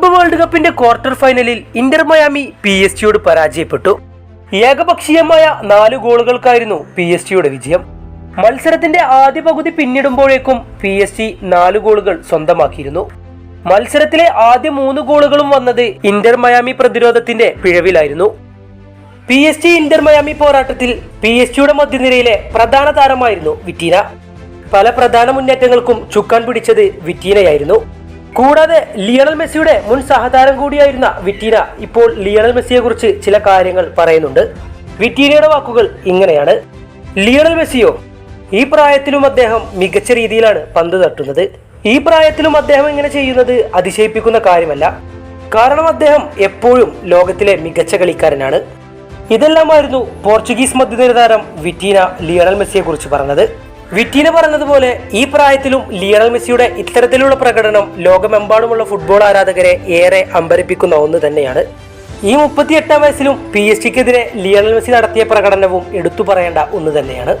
Club world കപ്പിന്റെ quarter ഫൈനലിൽ Inter Miami P S ജിയോട് പരാജയപ്പെട്ടു. ഏകപക്ഷീയമായ നാല് ഗോളുകൾക്കായിരുന്നു പി എസ് ജിയുടെ വിജയം. മത്സരത്തിന്റെ ആദ്യ പകുതി പിന്നിടുമ്പോഴേക്കും പി എസ് ജി നാല് ഗോളുകൾ സ്വന്തമാക്കിയിരുന്നു. മത്സരത്തിലെ ആദ്യ മൂന്ന് ഗോളുകളും വന്നത് ഇന്റർ മയാമി പ്രതിരോധത്തിന്റെ പിഴവിലായിരുന്നു. P S G Inter Miami പോരാട്ടത്തിൽ പി എസ് ജിയുടെ മധ്യനിരയിലെ പ്രധാന താരമായിരുന്നു വിറ്റീന. പല പ്രധാന മുന്നേറ്റങ്ങൾക്കും ചുക്കാൻ പിടിച്ചത് വിറ്റീനയായിരുന്നു. കൂടാതെ ലിയണൽ മെസ്സിയുടെ മുൻ സഹതാരം കൂടിയായിരുന്ന വിറ്റീന ഇപ്പോൾ ലിയണൽ മെസ്സിയെ കുറിച്ച് ചില കാര്യങ്ങൾ പറയുന്നുണ്ട്. വിറ്റീനയുടെ വാക്കുകൾ ഇങ്ങനെയാണ്. ലിയണൽ മെസ്സിയോ? ഈ പ്രായത്തിലും അദ്ദേഹം മികച്ച രീതിയിലാണ് പന്ത് തട്ടുന്നത്. ഈ പ്രായത്തിലും അദ്ദേഹം ഇങ്ങനെ ചെയ്യുന്നത് അതിശയിപ്പിക്കുന്ന കാര്യമല്ല. കാരണം അദ്ദേഹം എപ്പോഴും ലോകത്തിലെ മികച്ച കളിക്കാരനാണ്. ഇതെല്ലാമായിരുന്നു പോർച്ചുഗീസ് മധ്യനിര താരം വിറ്റീന ലിയണൽ മെസ്സിയെ കുറിച്ച് പറഞ്ഞത്. വിറ്റീന പറഞ്ഞതുപോലെ ഈ പ്രായത്തിലും ലിയണൽ മെസ്സിയുടെ ഇത്തരത്തിലുള്ള പ്രകടനം ലോകമെമ്പാടുമുള്ള ഫുട്ബോൾ ആരാധകരെ ഏറെ അമ്പരിപ്പിക്കുന്ന ഒന്ന് തന്നെയാണ്. ഈ മുപ്പത്തിയെട്ടാം വയസ്സിലും പി എസ് ടിക്കെതിരെ ലിയണൽ മെസ്സി നടത്തിയ പ്രകടനവും എടുത്തു പറയേണ്ട ഒന്ന് തന്നെയാണ്.